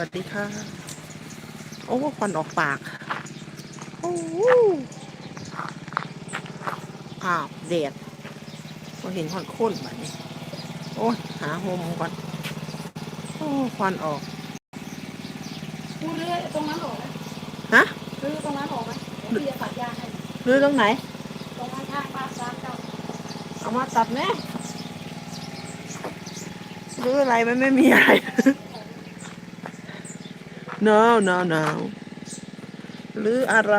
วัสดีค่ะ โอ้ควันออกปาก โอ้โหอ้าวเดดก็เห็นควันข้นแบบนี้ โอ้ยหาโฮมก่อน โอ้ควันออกพูดเรื่อยตรงนั้นออกไหมฮะคือตรงนั้นออกไหมเดี๋ยวพี่จะตัดยางให้รื้อตรงไหน ตรงข้างๆบ้านร้านเก่าเอามาตัดแม่รื้ออะไรมันไม่มีอะไร no no no หรืออะไร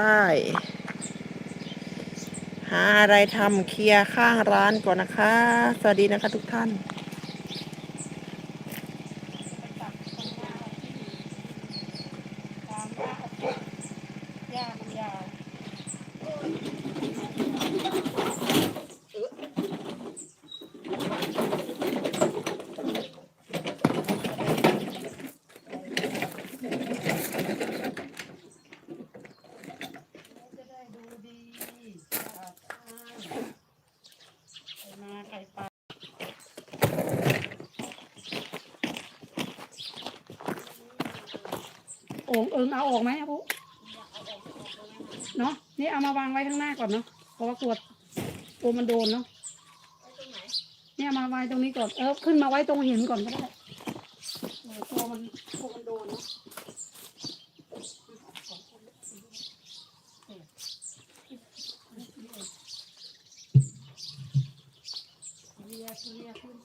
หาอะไรทำเคลียร์ข้างร้านก่อนนะคะ สวัสดีนะคะทุกท่านตากปุ๊บหญ้ามันยาว จะได้ดูดีสะอาดสะอ้านใครมาใครไปโอ่ งเอิงเอาออกไหมอะปุ๊เนาะนี่เอามาวางไว้ข้างหน้าก่อนเนาะเพราะว่ากลัวกลัวมันโดนเนาะเนี่ยมาไว้ตรงนี้ก่อนเออขึ้นมาไว้ตรงหินก่อนก็ได้เออกลัวมันกลัวมันโดนเนาะเรียกเรียก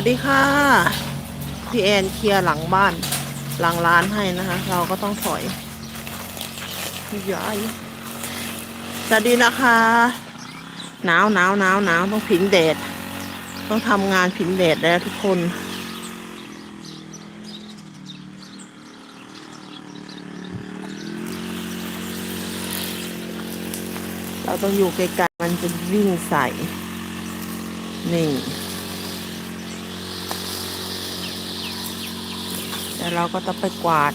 วัสดีค่ะ พี่แอนเคลียร์หลังบ้าน หลังร้านให้นะคะ เราก็ต้องถอยย้ายสวัสดีนะคะ หนาวหนาวหนาวหนาวต้องผิงแดด ต้องทำงานผิงแดดแล้วทุกคนเราต้องอยู่ไกลๆมันจะวิ่งใส่นี่ แล้วเราก็ต้องไปกวาด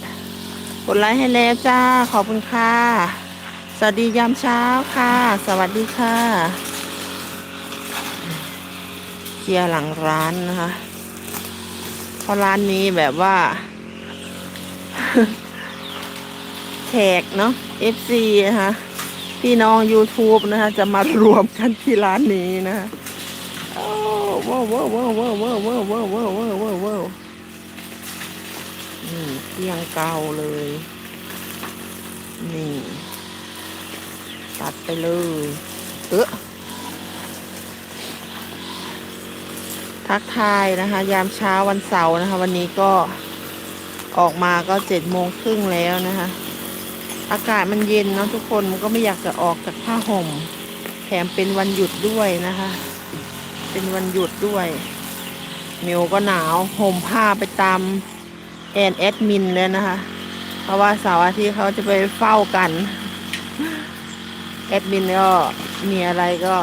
กดไลค์ให้แล้วจ้า ขอบคุณค่ะ สวัสดียามเช้าค่ะ สวัสดีค่ะเคลียร์หลังร้านนะคะ เพราะร้านนี้แบบว่าแขกเนาะ FC นะคะพี่น้อง YouTube นะคะจะมารวมกันที่ร้านนี้นะโอ้ว้วววว้าวว้าวว้าวว้าวว้าวว้าวว้าวว้าวว้าว นี่เตียงเก่าเลย นี่ ตัดไปเลย เออทักทายนะคะ ยามเช้าวันเสาร์นะคะ วันนี้ก็ออกมาก็เจ็ดโมงครึ่งแล้วนะคะ อากาศมันเย็นเนาะทุกคนมันก็ไม่อยากจะออกจากผ้าห่ม แถมเป็นวันหยุดด้วยนะคะ เป็นวันหยุดด้วยมิวก็หนาวห่มผ้าไปตาม แอนแอดมินเลยนะคะ เพราะว่าเสาร์อาทิตย์เขาจะไปเฝ้ากัน แอดมินก็มีอะไรก็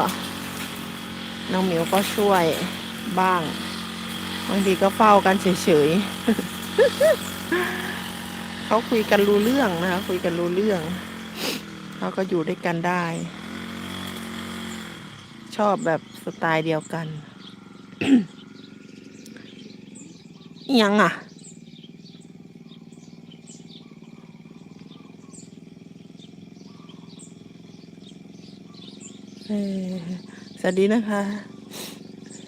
น้องหมิวก็ช่วยบ้าง บางทีก็เฝ้ากันเฉยๆ เขาคุยกันรู้เรื่องนะคะ คุยกันรู้เรื่อง เขาก็อยู่ด้วยกันได้ ชอบแบบสไตล์เดียวกัน ยังอะ เออ สวัสดีนะคะ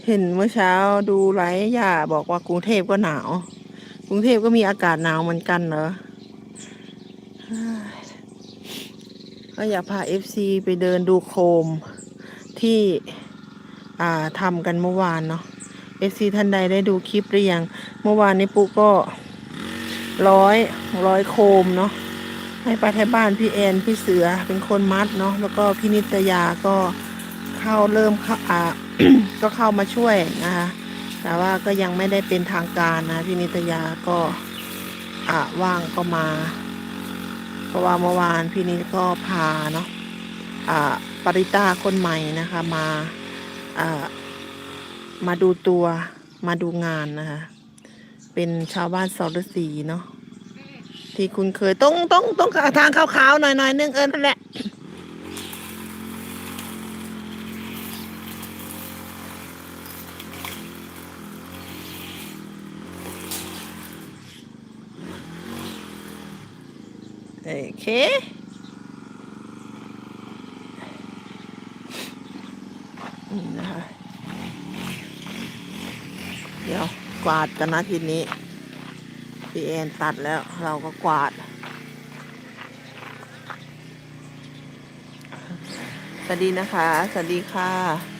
เห็นเมื่อเช้าดูไลฟ์ย่าบอกว่ากรุงเทพก็หนาว กรุงเทพก็มีอากาศหนาวเหมือนกันเหรอก็อยากพาเอฟซีไปเดินดูโคมที่ทำกันเมื่อวานเนาะเอฟซีท่านใดได้ดูคลิปหรือยัง เมื่อวานนี้ปุ๊กก็ร้อยร้อยโคมเนาะ ให้ไปที่บ้านพี่แอนพี่เสือเป็นคนมัดเนาะแล้วก็พี่นิตยาก็เข้าเริ่มเข้าอ่าก็เข้ามาช่วยนะคะแต่ว่าก็ยังไม่ได้เป็นทางการนะพี่นิตยาก็อ่าว่างก็มา เพราะว่าเมื่อวานพี่นิตก็พาเนาะอ่าปริต้าคนใหม่นะคะมาอ่ามาดูตัวมาดูงานนะคะเป็นชาวบ้านสรสีเนาะ ที่คุณเคยต้องต้องต้องทางขาวๆหน่อยหน่อยนึงเออนั่นแหละโอเคนี่นะคะ เดี๋ยวกวาดกันนะทีนี้ พี่แอนตัดแล้วเราก็กวาด สวัสดีนะคะ สวัสดีค่ะ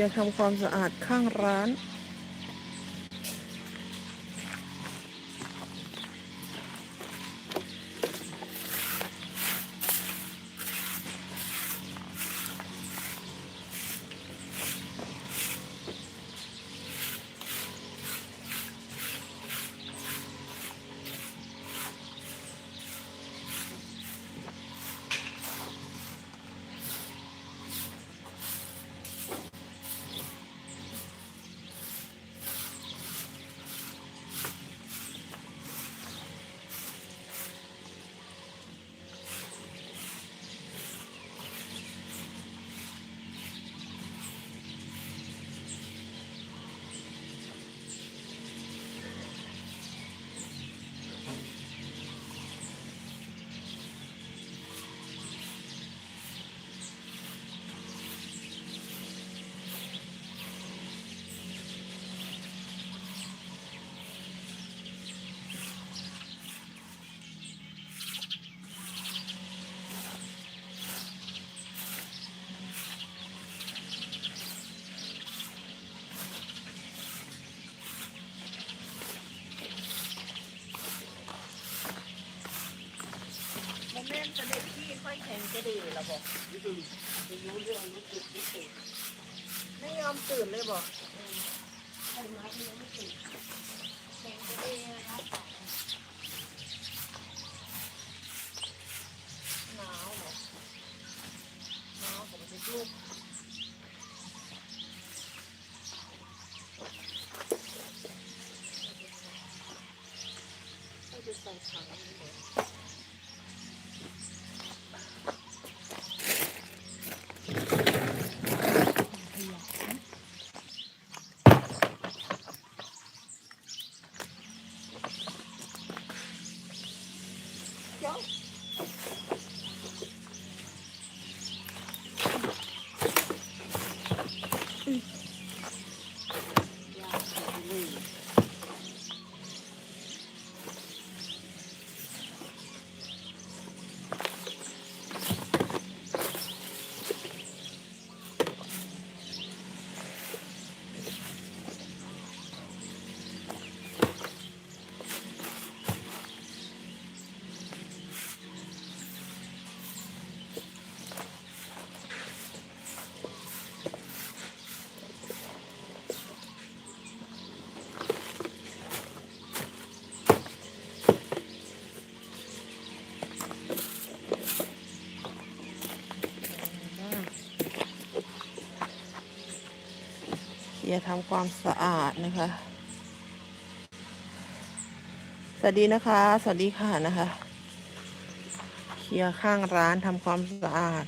ยร์ทำความสะอาดข้างร้าน ตื่นเลยบอกหนาวเหรอหนาวผมจะลูกให้จะใส่ถังนี้เลย อย่าทำความสะอาดนะคะ สวัสดีนะคะ สวัสดีค่ะนะคะ เคลียร์ข้างร้านทำความสะอาด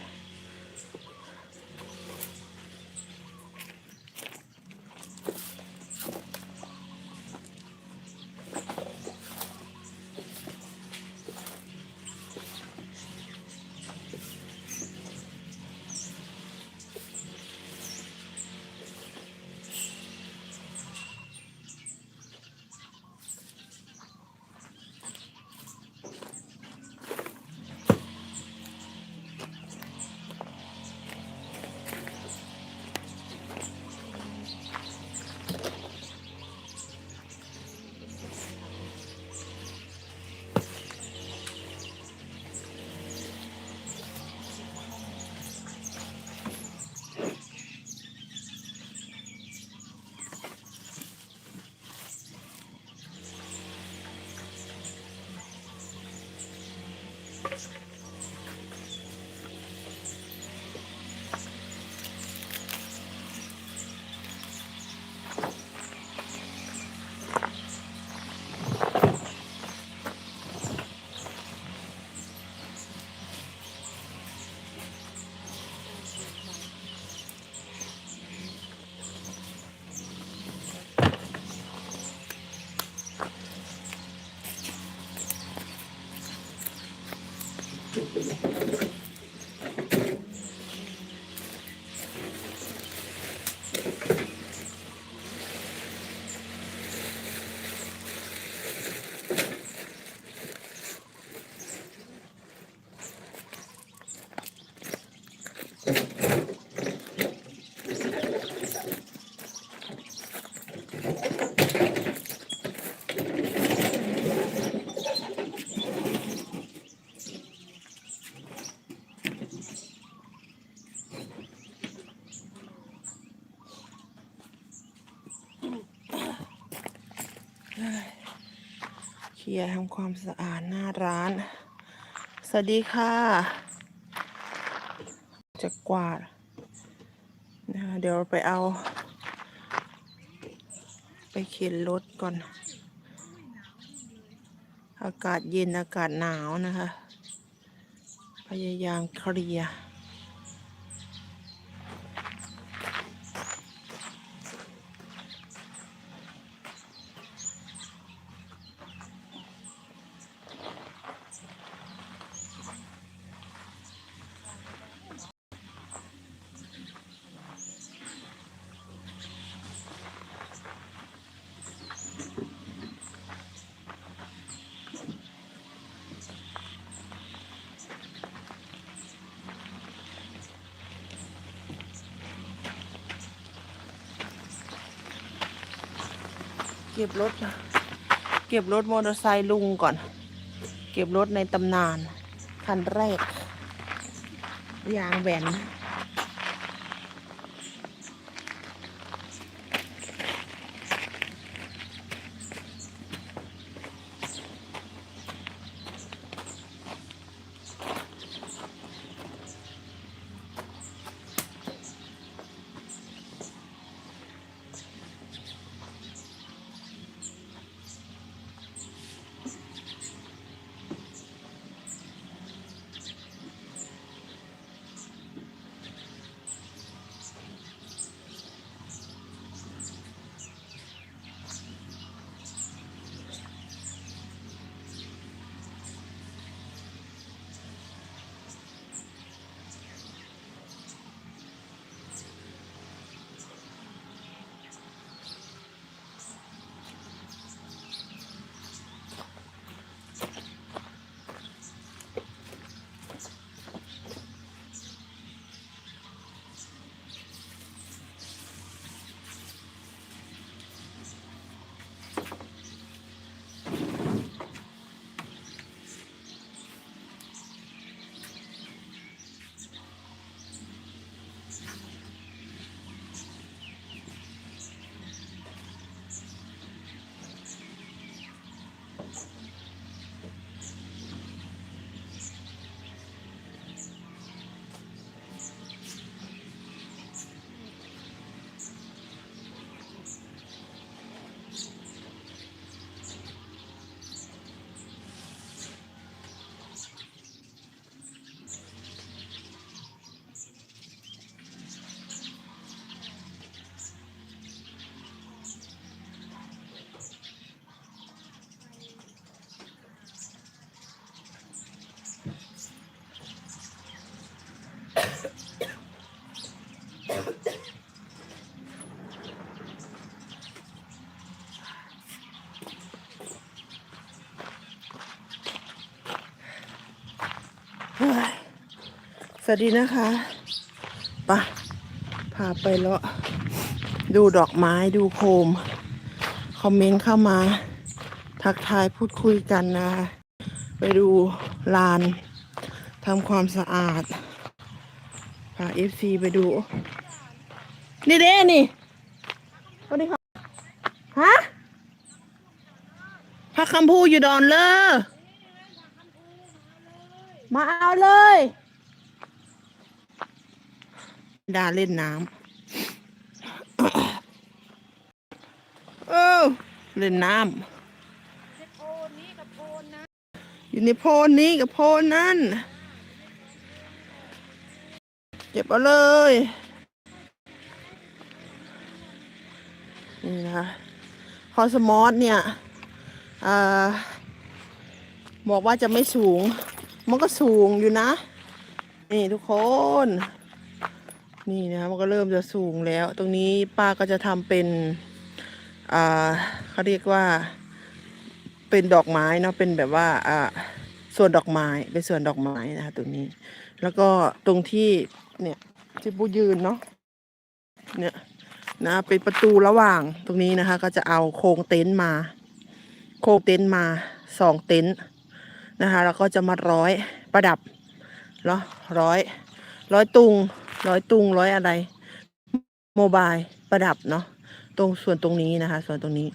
ลียร์ทำความสะอาดหน้าร้าน สวัสดีค่ะ จะกวาดนะคะเดี๋ยวไปเอา ไปเข็นรถก่อน อากาศเย็นอากาศหนาวนะคะ พยายามเคลียร์ เก็บรถ เก็บรถมอเตอร์ไซค์ลุงก่อน เก็บรถในตำนาน คันแรก ยางแบน วัสดีนะคะปะพาไปเลาะดูดอกไม้ดูโคม คอมเมนต์เข้ามา ทักทายพูดคุยกันนะคะไปดูลานทำความสะอาดพาเอฟซีไปดู นี่เด้นี่สวัสดีค่ะฮะพักคำพูอยู่ดอนเลย มาเอาเลย ดาเล่นน้ำ เออเล่นน้ำ อยู่ในโพนนี้กับโพนนั้น เก็บเอาเลย นี่นะคะคอสมอสเนี่ยอ่าบอกว่าจะไม่สูง มันก็สูงอยู่นะ นี่ทุกคน นี่นะมันก็เริ่มจะสูงแล้ว ตรงนี้ป้าก็จะทำเป็นอ่าเขาเรียกว่า เป็นดอกไม้เนาะเป็นแบบว่าอ่าส่วนดอกไม้เป็นส่วนดอกไม้นะคะตรงนี้ แล้วก็ตรงที่เนี่ยที่ปูยืนเนาะเนี่ยนะเป็นประตูระหว่างตรงนี้นะคะ ก็จะเอาโครงเต็นท์มา โครงเต็นท์มาสองเต็นท์นะคะ แล้วก็จะมาร้อยประดับเนาะร้อย ร้อยตุง ร้อยตุงร้อยอะไร โมบายประดับเนาะตรงส่วนตรงนี้นะคะ ส่วนตรงนี้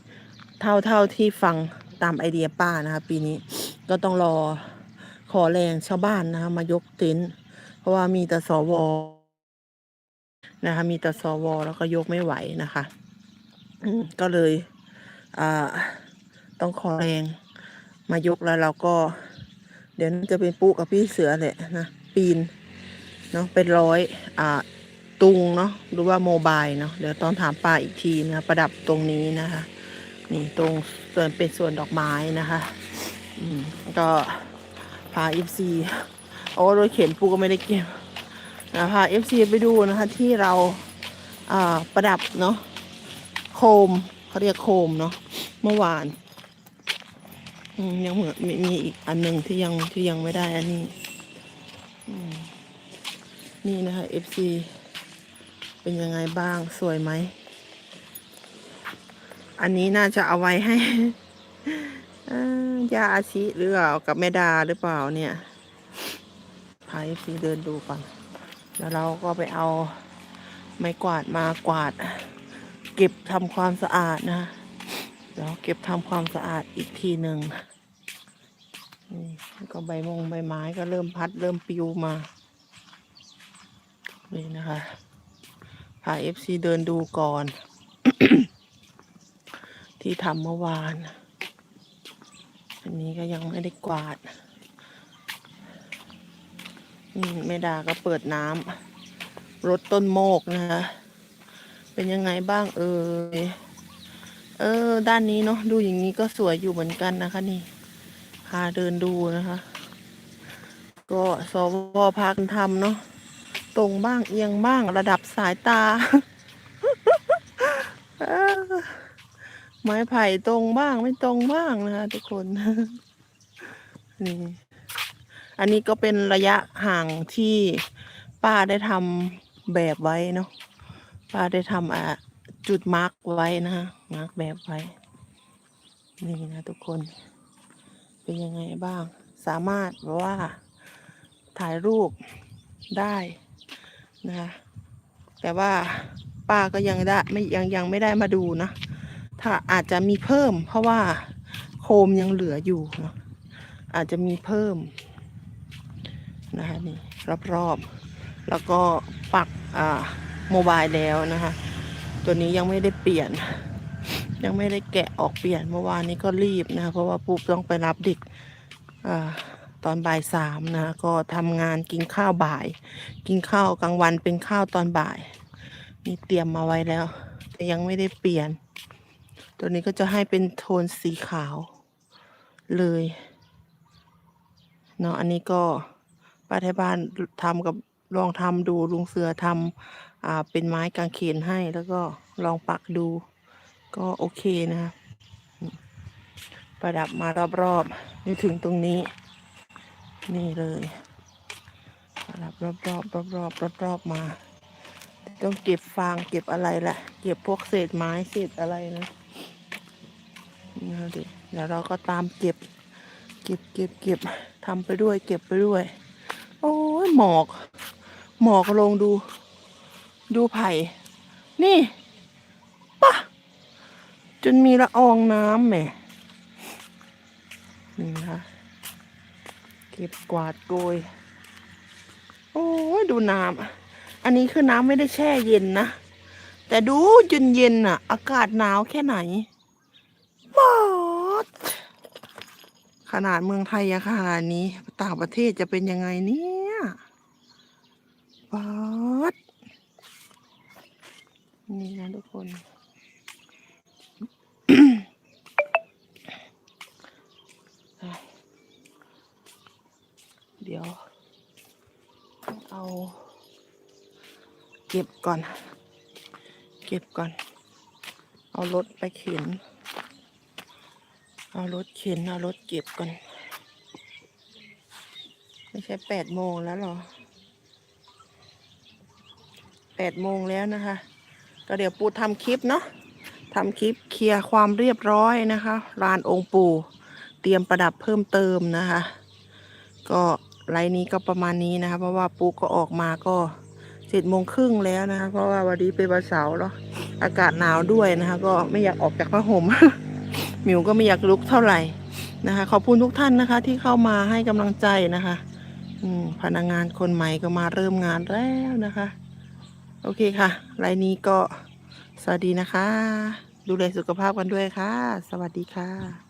เท่าเท่าที่ฟังตามไอเดียป้านะคะ ปีนี้ก็ต้องรอขอแรงชาวบ้านนะคะ มายกเต็นท์เพราะว่ามีแต่สวนะคะ มีแต่สวแล้วก็ยกไม่ไหวนะคะก็เลยต้องขอแรงมายกแล้วเราก็ เดี๋ยวน่าจะเป็นปุ๊กับพี่เสือแหละนะปีน เนาะเป็นร้อยอ่าตุงเนาะหรือว่าโมบายเนาะเดี๋ยวต้องถามป้าอีกทีนะประดับตรงนี้นะคะ นี่ตรงส่วนเป็นส่วนดอกไม้นะคะอืมก็พาเอฟซีโอ้รถเข็นปูก็ไม่ได้เก็บนะพาเอฟซีไปดูนะคะที่เราอ่าประดับเนาะโคมเขาเรียกโคมเนาะเมื่อวานยังเหมือนมีมีอีกอันหนึ่งที่ยังที่ยังไม่ได้อันนี้ นี่นะคะ FC เป็นยังไงบ้างสวยไหม อันนี้น่าจะเอาไว้ให้ยาอาชิหรือเปล่ากับแม่ดาหรือเปล่าเนี่ยพา FC เดินดูก่อนแล้วเราก็ไปเอาไม้กวาดมากวาด เก็บทำความสะอาดนะเดี๋ยวเก็บทำความสะอาดอีกทีหนึ่งนี่ก็ใบมงใบไม้ก็เริ่มพัดเริ่มปิวมา นี่นะคะพาเอฟซีเดินดูก่อน ที่ทำเมื่อวาน อันนี้ก็ยังไม่ได้กวาดนี่แม่ดาก็เปิดน้ำรดต้นโมกนะคะเป็นยังไงบ้างเอ่ยเออ ด้านนี้เนาะดูอย่างนี้ก็สวยอยู่เหมือนกันนะคะ นี่พาเดินดูนะคะ ก็สวพากันทำเนาะ ตรงบ้างเอียงบ้างระดับสายตา ไม้ไผ่ตรงบ้างไม่ตรงบ้างนะคะทุกคนนี่อันนี้ก็เป็นระยะห่างที่ป้าได้ทำแบบไว้เนาะป้าได้ทำอะจุดมาร์กไว้นะฮะมาร์กแบบไว้ นี่นะทุกคน เป็นยังไงบ้าง สามารถว่าถ่ายรูปได้ นะคะแต่ว่าป้าก็ยังได้ไม่ยังยังไม่ได้มาดูนะ ถ้าอาจจะมีเพิ่ม เพราะว่าโคมยังเหลืออยู่เนะอาจจะมีเพิ่มนะคะนี่รอบๆ แล้วก็ปักอ่าโมบายแล้วนะคะ ตัวนี้ยังไม่ได้เปลี่ยน ยังไม่ได้แกะออกเปลี่ยนเมื่อวานนี้ก็รีบนะเพราะว่าปุ๊บต้องไปรับเด็กอ่า ตอนบ่ายสามนะก็ทำงานกินข้าวบ่าย กินข้าวกลางวันเป็นข้าวตอนบ่ายนี่เตรียมมาไว้แล้ว แต่ยังไม่ได้เปลี่ยน ตัวนี้ก็จะให้เป็นโทนสีขาวเลยเนาะอันนี้ก็ป้าไทยบ้านทำกับลองทำดูลุงเสือทำอ่าเป็นไม้กางเขนให้แล้วก็ลองปักดู ก็โอเคนะครับประดับมารอบๆนี่ถึงตรงนี้ นี่เลยประดับรอบๆรอบรอบมา ต้องเก็บฟางเก็บอะไรแหละ เก็บพวกเศษไม้เศษอะไรนะนี่เดิเดี๋ยวเราก็ตามเก็บ เก็บเก็บเก็บทำไปด้วย เก็บไปด้วย โอ้ยหมอก หมอกลงดู ดูไผ่ นี่ปะจนมีละอองน้ำแหมนี่นะคะ เก็บกวาดโกย โอ้ยดูน้ำอันนี้คือน้ำไม่ได้แช่เย็นนะ แต่ดูเย็นเย็นอะอากาศหนาวแค่ไหนบอดขนาดเมืองไทยยังขนาดนี้ ต่างประเทศจะเป็นยังไงเนี่ยบอดนี่นะทุกคน ดี๋ยวเอา เก็บก่อน เก็บก่อน เอารถไปเข็น เอารถเข็น เอารถเก็บก่อน ไม่ใช่แปดโมงแล้วหรอแปดโมงแล้วนะคะ ก็เดี๋ยวปูทำคลิปเนาะทำคลิปเคลียร์ความเรียบร้อยนะคะลานองค์ปู่เตรียมประดับเพิ่มเติมนะคะ ก็ ไลน์นี้ก็ประมาณนี้นะคะ เพราะว่าปูก็ออกมาก็เจ็ดโมงครึ่งแล้วนะคะ เพราะว่าวันนี้เป็นวันเสาร์เนาะอากาศหนาวด้วยนะคะ ก็ไม่อยากออกจากผ้าห่มหมิวก็ไม่อยากลุกเท่าไหร่นะคะ ขอบคุณทุกท่านนะคะ ที่เข้ามาให้กำลังใจนะคะอืมพนักงานคนใหม่ก็มาเริ่มงานแล้วนะคะ โอเคค่ะไลน์นี้ก็สวัสดีนะคะ ดูแลสุขภาพกันด้วยค่ะ สวัสดีค่ะ